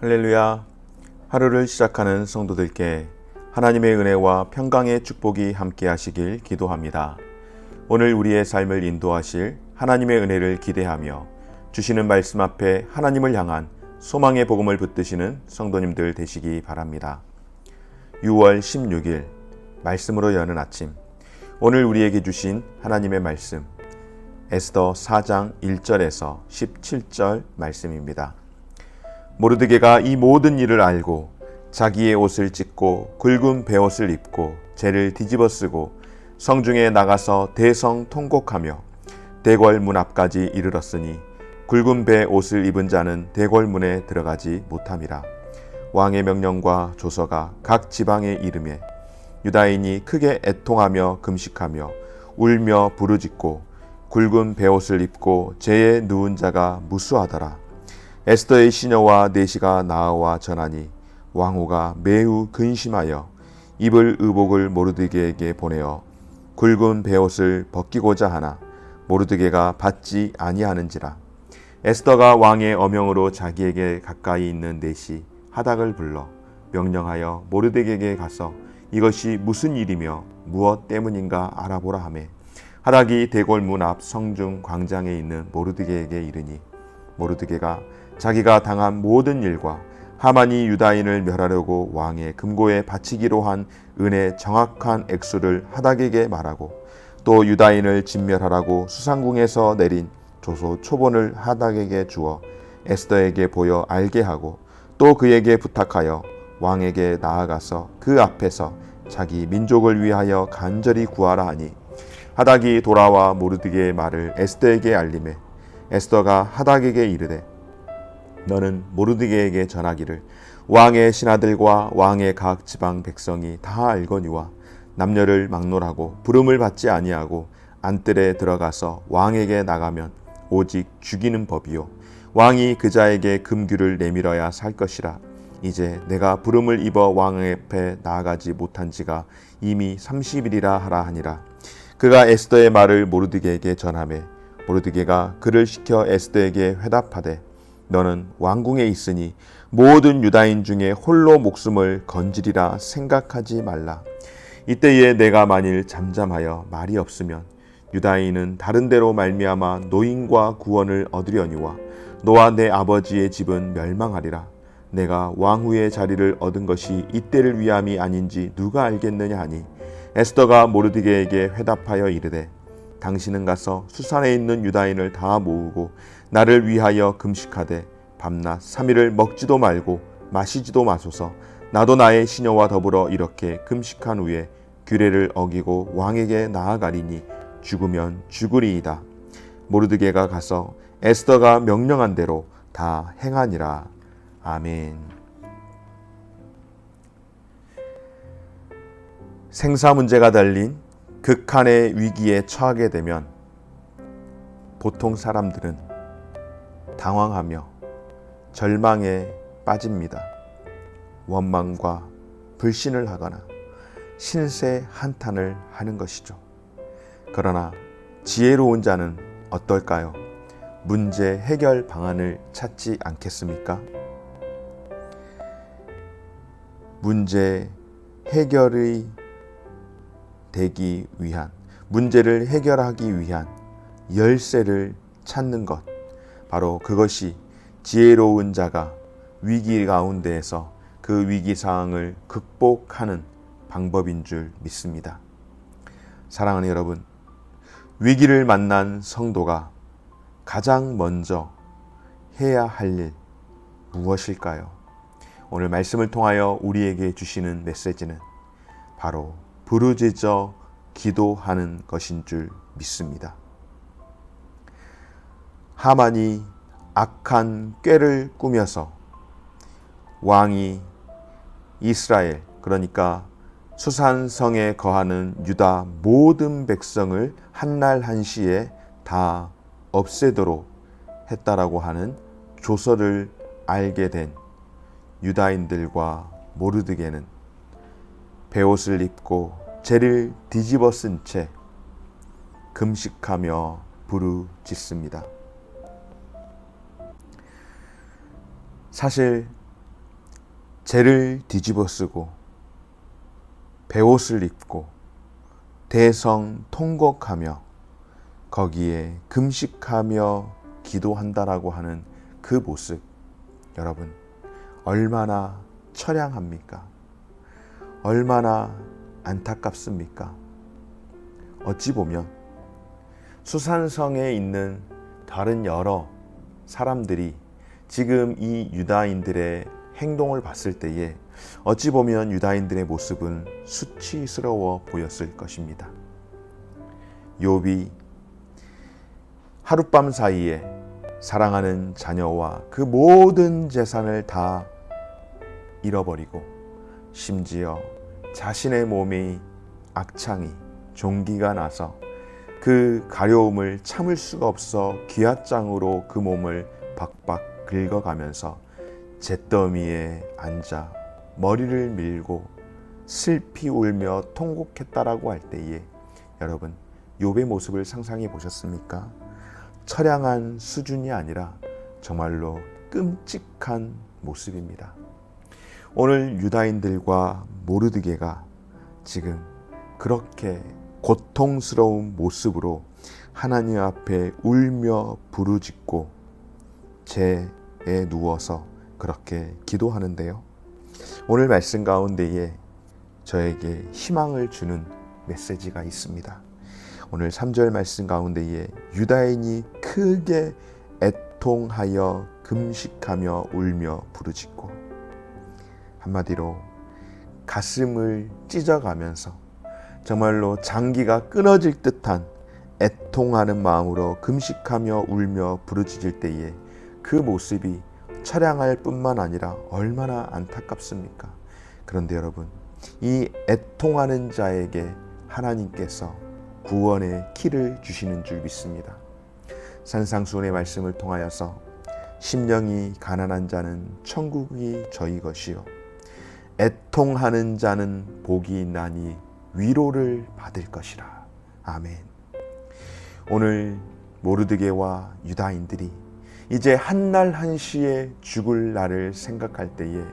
할렐루야. 하루를 시작하는 성도들께 하나님의 은혜와 평강의 축복이 함께 하시길 기도합니다. 오늘 우리의 삶을 인도하실 하나님의 은혜를 기대하며 주시는 말씀 앞에 하나님을 향한 소망의 복음을 붙드시는 성도님들 되시기 바랍니다. 6월 16일 말씀으로 여는 아침 오늘 우리에게 주신 하나님의 말씀 에스더 4장 1절에서 17절 말씀입니다. 모르드게가 이 모든 일을 알고 자기의 옷을 찢고 굵은 베옷을 입고 재를 뒤집어 쓰고 성중에 나가서 대성 통곡하며 대궐 문 앞까지 이르렀으니 굵은 배 옷을 입은 자는 대궐 문에 들어가지 못함이라. 왕의 명령과 조서가 각 지방에 이름에 유다인이 크게 애통하며 금식하며 울며 부르짖고 굵은 베옷을 입고 재에 누운 자가 무수하더라 에스더의 시녀와 내시가 나아와 전하니 왕후가 매우 근심하여 입을 의복을 모르드게에게 보내어 굵은 베옷을 벗기고자 하나 모르드게가 받지 아니하는지라 에스더가 왕의 어명으로 자기에게 가까이 있는 내시 하닥을 불러 명령하여 모르드게에게 가서 이것이 무슨 일이며 무엇 때문인가 알아보라 하매 하닥이 대궐 문 앞 성중 광장에 있는 모르드게에게 이르니 모르드게가 자기가 당한 모든 일과 하만이 유다인을 멸하려고 왕의 금고에 바치기로 한 은의 정확한 액수를 하닥에게 말하고 또 유다인을 진멸하라고 수상궁에서 내린 조소 초본을 하닥에게 주어 에스더에게 보여 알게 하고 또 그에게 부탁하여 왕에게 나아가서 그 앞에서 자기 민족을 위하여 간절히 구하라 하니 하닥이 돌아와 모르드게의 말을 에스더에게 알림해 에스더가 하닥에게 이르되 너는 모르드게에게 전하기를 왕의 신하들과 왕의 각 지방 백성이 다 알거니와 남녀를 막론하고 부름을 받지 아니하고 안뜰에 들어가서 왕에게 나가면 오직 죽이는 법이요. 왕이 그자에게 금규를 내밀어야 살 것이라. 이제 내가 부름을 입어 왕 앞에 나아가지 못한 지가 이미 30일이라 하라 하니라. 그가 에스더의 말을 모르드게에게 전하매 모르드게가 그를 시켜 에스더에게 회답하되 너는 왕궁에 있으니 모든 유다인 중에 홀로 목숨을 건지리라 생각하지 말라. 이때에 내가 만일 잠잠하여 말이 없으면 유다인은 다른 데로 말미암아 노인과 구원을 얻으려니와 너와 내 아버지의 집은 멸망하리라. 내가 왕후의 자리를 얻은 것이 이때를 위함이 아닌지 누가 알겠느냐 하니 에스더가 모르드게에게 회답하여 이르되 당신은 가서 수산에 있는 유다인을 다 모으고 나를 위하여 금식하되 밤낮 3일을 먹지도 말고 마시지도 마소서 나도 나의 시녀와 더불어 이렇게 금식한 후에 규례를 어기고 왕에게 나아가리니 죽으면 죽으리이다. 모르드게가 가서 에스더가 명령한 대로 다 행하니라. 아멘. 생사 문제가 달린 극한의 위기에 처하게 되면 보통 사람들은 당황하며 절망에 빠집니다. 원망과 불신을 하거나 신세 한탄을 하는 것이죠. 그러나 지혜로운 자는 어떨까요? 문제 해결 방안을 찾지 않겠습니까? 문제 해결의 되기 위한 문제를 해결하기 위한 열쇠를 찾는 것 바로 그것이 지혜로운 자가 위기 가운데에서 그 위기 상황을 극복하는 방법인 줄 믿습니다. 사랑하는 여러분, 위기를 만난 성도가 가장 먼저 해야 할 일 무엇일까요? 오늘 말씀을 통하여 우리에게 주시는 메시지는 바로 부르짖어 기도하는 것인 줄 믿습니다. 하만이 악한 꾀를 꾸며서 왕이 이스라엘 그러니까 수산성에 거하는 유다 모든 백성을 한날 한시에 다 없애도록 했다라고 하는 조서를 알게 된 유다인들과 모르드게는 베옷을 입고 재를 뒤집어 쓴 채 금식하며 부르짖습니다. 사실 죄를 뒤집어 쓰고 베옷을 입고 대성 통곡하며 거기에 금식하며 기도한다라고 하는 그 모습 여러분 얼마나 처량합니까? 얼마나 안타깝습니까? 어찌 보면 수산성에 있는 다른 여러 사람들이 지금 이 유다인들의 행동을 봤을 때에 어찌 보면 유다인들의 모습은 수치스러워 보였을 것입니다. 욥이 하룻밤 사이에 사랑하는 자녀와 그 모든 재산을 다 잃어버리고 심지어 자신의 몸이 악창이 종기가 나서 그 가려움을 참을 수가 없어 귀하장으로 그 몸을 박박 긁어가면서 잿더미에 앉아 머리를 밀고 슬피 울며 통곡했다라고 할 때에 여러분 욥의 모습을 상상해 보셨습니까? 처량한 수준이 아니라 정말로 끔찍한 모습입니다. 오늘 유다인들과 모르드게가 지금 그렇게 고통스러운 모습으로 하나님 앞에 울며 부르짖고 재에 누워서 그렇게 기도하는데요. 오늘 말씀 가운데에 저에게 희망을 주는 메시지가 있습니다. 오늘 3절 말씀 가운데에 유다인이 크게 애통하여 금식하며 울며 부르짖고 한마디로 가슴을 찢어가면서 정말로 장기가 끊어질 듯한 애통하는 마음으로 금식하며 울며 부르짖을 때에 그 모습이 처량할 뿐만 아니라 얼마나 안타깝습니까? 그런데 여러분, 이 애통하는 자에게 하나님께서 구원의 키를 주시는 줄 믿습니다. 산상수훈의 말씀을 통하여서 심령이 가난한 자는 천국이 저희 것이요 애통하는 자는 복이 나니 위로를 받을 것이라. 아멘. 오늘 모르드게와 유다인들이 이제 한날 한시에 죽을 날을 생각할 때에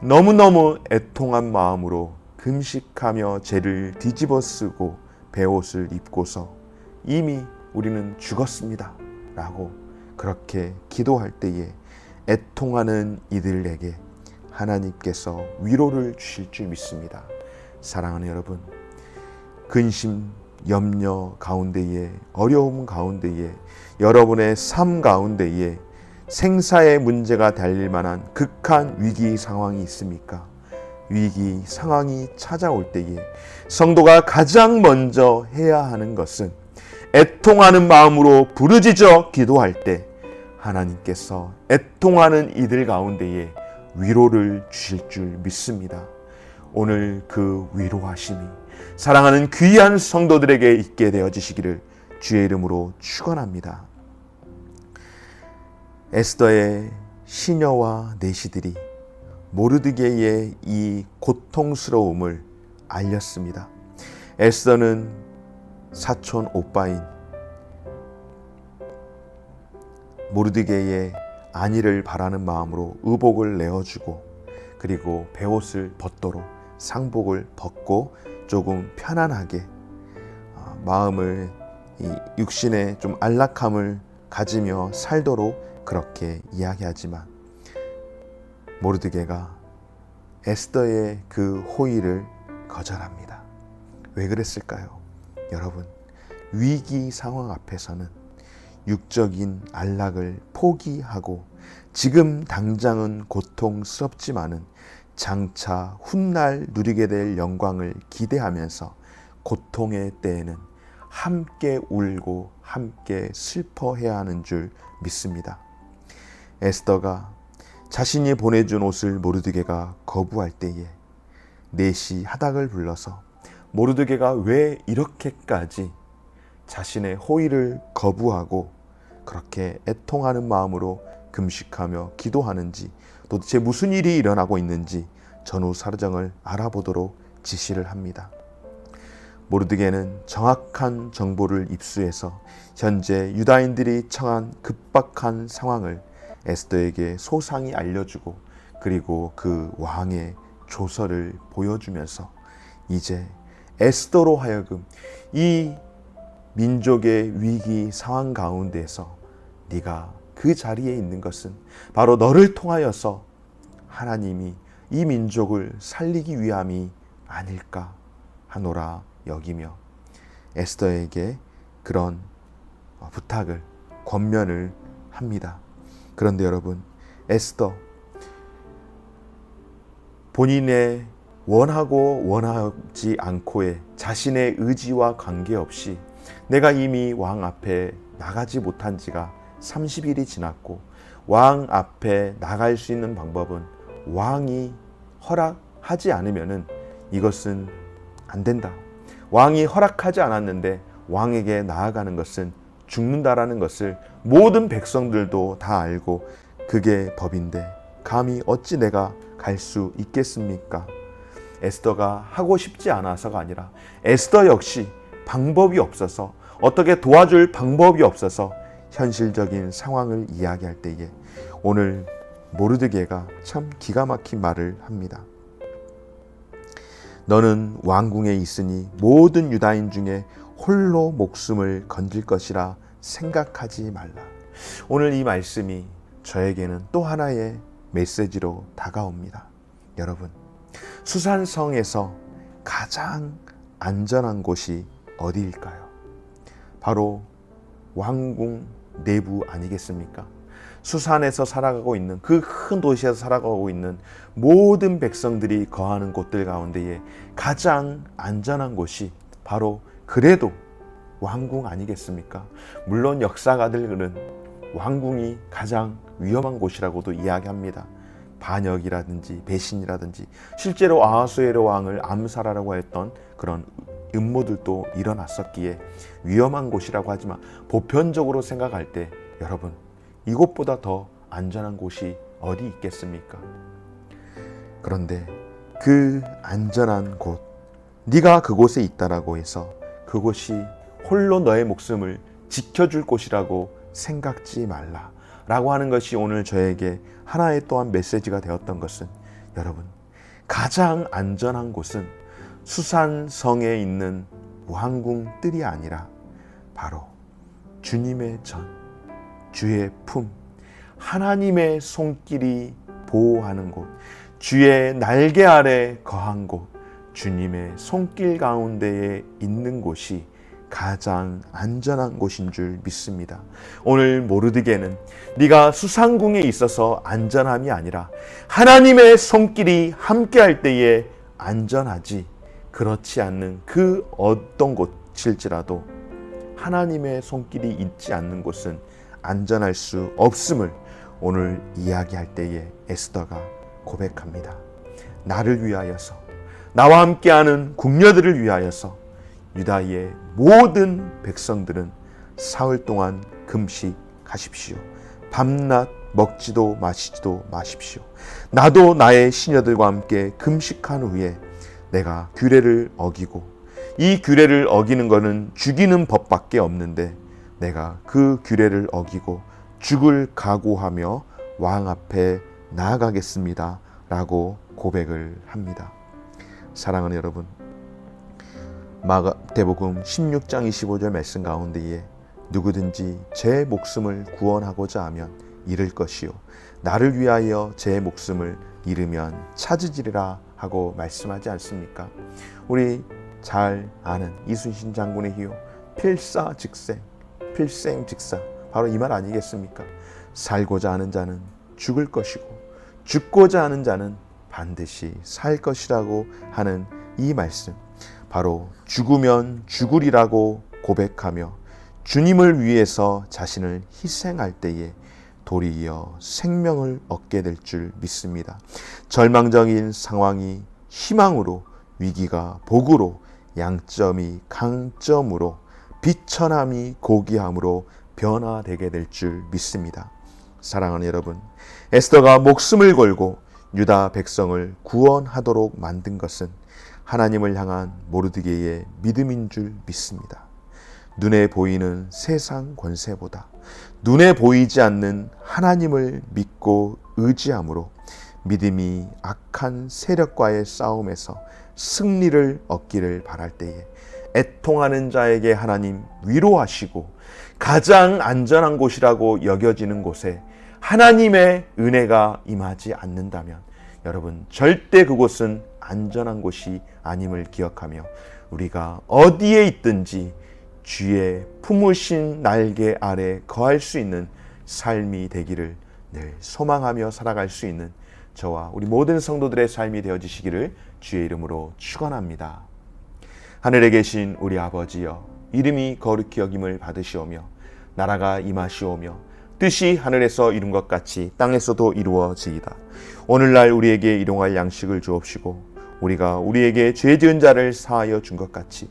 너무너무 애통한 마음으로 금식하며 죄를 뒤집어 쓰고 베옷을 입고서 이미 우리는 죽었습니다. 라고 그렇게 기도할 때에 애통하는 이들에게 하나님께서 위로를 주실 줄 믿습니다. 사랑하는 여러분, 근심, 염려 가운데에 어려움 가운데에 여러분의 삶 가운데에 생사의 문제가 달릴 만한 극한 위기 상황이 있습니까? 위기 상황이 찾아올 때에 성도가 가장 먼저 해야 하는 것은 애통하는 마음으로 부르짖어 기도할 때 하나님께서 애통하는 이들 가운데에 위로를 주실 줄 믿습니다. 오늘 그 위로하심이 사랑하는 귀한 성도들에게 있게 되어지시기를 주의 이름으로 축원합니다. 에스더의 시녀와 내시들이 모르드게의 이 고통스러움을 알렸습니다. 에스더는 사촌 오빠인 모르드게의 안위를 바라는 마음으로 의복을 내어주고 그리고 베옷을 벗도록 상복을 벗고 조금 편안하게 어, 마음을 육신의 좀 안락함을 가지며 살도록 그렇게 이야기하지만 모르드게가 에스더의 그 호의를 거절합니다. 왜 그랬을까요? 여러분, 위기 상황 앞에서는 육적인 안락을 포기하고 지금 당장은 고통스럽지만은 장차 훗날 누리게 될 영광을 기대하면서 고통의 때에는 함께 울고 함께 슬퍼해야 하는 줄 믿습니다. 에스더가 자신이 보내준 옷을 모르드게가 거부할 때에 넷이 하닥을 불러서 모르드게가 왜 이렇게까지 자신의 호의를 거부하고 그렇게 애통하는 마음으로 금식하며 기도하는지 도대체 무슨 일이 일어나고 있는지 전후 사정을 알아보도록 지시를 합니다. 모르드게는 정확한 정보를 입수해서 현재 유다인들이 처한 급박한 상황을 에스더에게 소상히 알려주고 그리고 그 왕의 조서를 보여주면서 이제 에스더로 하여금 이 민족의 위기 상황 가운데서 네가 그 자리에 있는 것은 바로 너를 통하여서 하나님이 이 민족을 살리기 위함이 아닐까 하노라 여기며 에스더에게 그런 부탁을 권면을 합니다. 그런데 여러분 에스더 본인의 원하고 원하지 않고의 자신의 의지와 관계없이 내가 이미 왕 앞에 나가지 못한 지가 30일이 지났고 왕 앞에 나갈 수 있는 방법은 왕이 허락하지 않으면은 이것은 안 된다. 왕이 허락하지 않았는데 왕에게 나아가는 것은 죽는다라는 것을 모든 백성들도 다 알고 그게 법인데 감히 어찌 내가 갈 수 있겠습니까? 에스더가 하고 싶지 않아서가 아니라 에스더 역시 방법이 없어서 어떻게 도와줄 방법이 없어서 현실적인 상황을 이야기할 때에 오늘 모르드게가 참 기가 막힌 말을 합니다. 너는 왕궁에 있으니 모든 유다인 중에 홀로 목숨을 건질 것이라 생각하지 말라. 오늘 이 말씀이 저에게는 또 하나의 메시지로 다가옵니다. 여러분, 수산성에서 가장 안전한 곳이 어디일까요? 바로 왕궁 내부 아니겠습니까? 수산에서 살아가고 있는 그 큰 도시에서 살아가고 있는 모든 백성들이 거하는 곳들 가운데에 가장 안전한 곳이 바로 그래도 왕궁 아니겠습니까? 물론 역사가들은 왕궁이 가장 위험한 곳이라고도 이야기합니다. 반역이라든지 배신이라든지 실제로 아하수에르 왕을 암살하라고 했던 그런 음모들도 일어났었기에 위험한 곳이라고 하지만 보편적으로 생각할 때 여러분 이곳보다 더 안전한 곳이 어디 있겠습니까? 그런데 그 안전한 곳 네가 그곳에 있다라고 해서 그곳이 홀로 너의 목숨을 지켜줄 곳이라고 생각지 말라. 라고 하는 것이 오늘 저에게 하나의 또한 메시지가 되었던 것은 여러분, 가장 안전한 곳은 수산성에 있는 왕궁 뜰이 아니라 바로 주님의 전, 주의 품, 하나님의 손길이 보호하는 곳, 주의 날개 아래 거한 곳, 주님의 손길 가운데에 있는 곳이 가장 안전한 곳인 줄 믿습니다. 오늘 모르드게는 네가 수상궁에 있어서 안전함이 아니라 하나님의 손길이 함께할 때에 안전하지 그렇지 않는 그 어떤 곳일지라도 하나님의 손길이 있지 않는 곳은 안전할 수 없음을 오늘 이야기할 때에 에스더가 고백합니다. 나를 위하여서 나와 함께하는 궁녀들을 위하여서 유다의 모든 백성들은 사흘 동안 금식하십시오. 밤낮 먹지도 마시지도 마십시오. 나도 나의 시녀들과 함께 금식한 후에 내가 규례를 어기고 이 규례를 어기는 것은 죽이는 법밖에 없는데 내가 그 규례를 어기고 죽을 각오하며 왕 앞에 나아가겠습니다. 라고 고백을 합니다. 사랑하는 여러분, 마가대복음 16장 25절 말씀 가운데에 누구든지 제 목숨을 구원하고자 하면 잃을 것이요 나를 위하여 제 목숨을 잃으면 찾으리라 하고 말씀하지 않습니까? 우리 잘 아는 이순신 장군의 희요 필사즉생 필생즉사 바로 이 말 아니겠습니까? 살고자 하는 자는 죽을 것이고 죽고자 하는 자는 반드시 살 것이라고 하는 이 말씀 바로 죽으면 죽으리라고 고백하며 주님을 위해서 자신을 희생할 때에 도리어 생명을 얻게 될 줄 믿습니다. 절망적인 상황이 희망으로 위기가 복으로 양점이 강점으로 비천함이 고귀함으로 변화되게 될 줄 믿습니다. 사랑하는 여러분, 에스더가 목숨을 걸고 유다 백성을 구원하도록 만든 것은 하나님을 향한 모르드게의 믿음인 줄 믿습니다. 눈에 보이는 세상 권세보다 눈에 보이지 않는 하나님을 믿고 의지함으로 믿음이 악한 세력과의 싸움에서 승리를 얻기를 바랄 때에 애통하는 자에게 하나님 위로하시고 가장 안전한 곳이라고 여겨지는 곳에 하나님의 은혜가 임하지 않는다면 여러분 절대 그곳은 안전한 곳이 아님을 기억하며 우리가 어디에 있든지 주의 품으신 날개 아래 거할 수 있는 삶이 되기를 늘 소망하며 살아갈 수 있는 저와 우리 모든 성도들의 삶이 되어지시기를 주의 이름으로 축원합니다. 하늘에 계신 우리 아버지여 이름이 거룩히 여김을 받으시오며 나라가 임하시오며 뜻이 하늘에서 이룬 것 같이 땅에서도 이루어지이다. 오늘날 우리에게 일용할 양식을 주옵시고 우리가 우리에게 죄 지은 자를 사하여 준 것 같이